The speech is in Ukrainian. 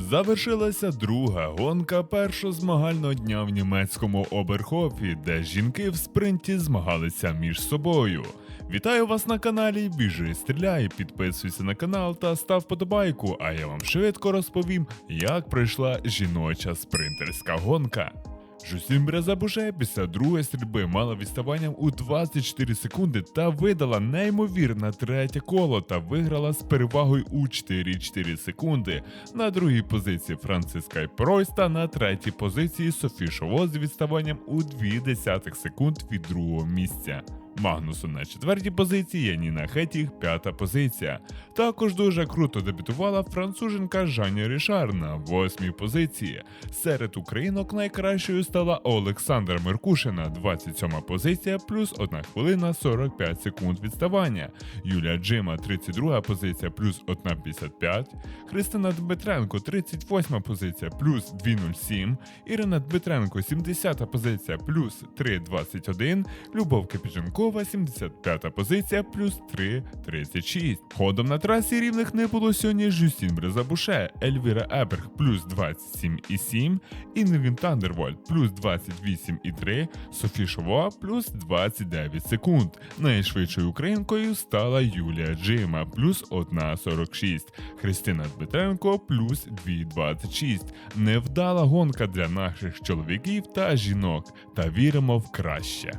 Завершилася друга гонка першого змагального дня в німецькому Оберхофі, де жінки в спринті змагалися між собою. Вітаю вас на каналі Біжи Стріляй, підписуйся на канал та став подобайку, а я вам швидко розповім, як пройшла жіноча спринтерська гонка. Жусім Брезабуше після другої стрільби мала відставанням у 24 секунди та видала неймовірне третє коло та виграла з перевагою у 4,4 секунди. На другій позиції Франциска Пройс та на третій позиції Софі Шово з відставанням у 0,2 секунд від другого місця. Магнусу на четвертій позиції, Яніна Хетіх п'ята позиція. Також дуже круто дебютувала француженка Жаня Рішар на восьмій позиції. Серед українок найкращою стала Олександра Меркушина, 27 позиція, плюс 1 хвилина 45 секунд відставання. Юлія Джима, 32 позиція, плюс 1,55. Христина Дмитренко, 38 позиція, плюс 2,07. Ірина Дмитренко, 70 позиція, плюс 3,21. Любов Капіженкова, 75 позиція, плюс 3,36. Ходом на трасі рівних не було сьогодні Жюстін Брезабуше, Ельвіра Еберг, плюс 27,7. Інгрін Тандервольд, плюс 28,3. Софі Шова, плюс 29 секунд. Найшвидшою українкою стала Юлія Джима, плюс 1,46. Христина Дмитренко, плюс 2,26. Невдала гонка для наших чоловіків та жінок. Та віримо в краще.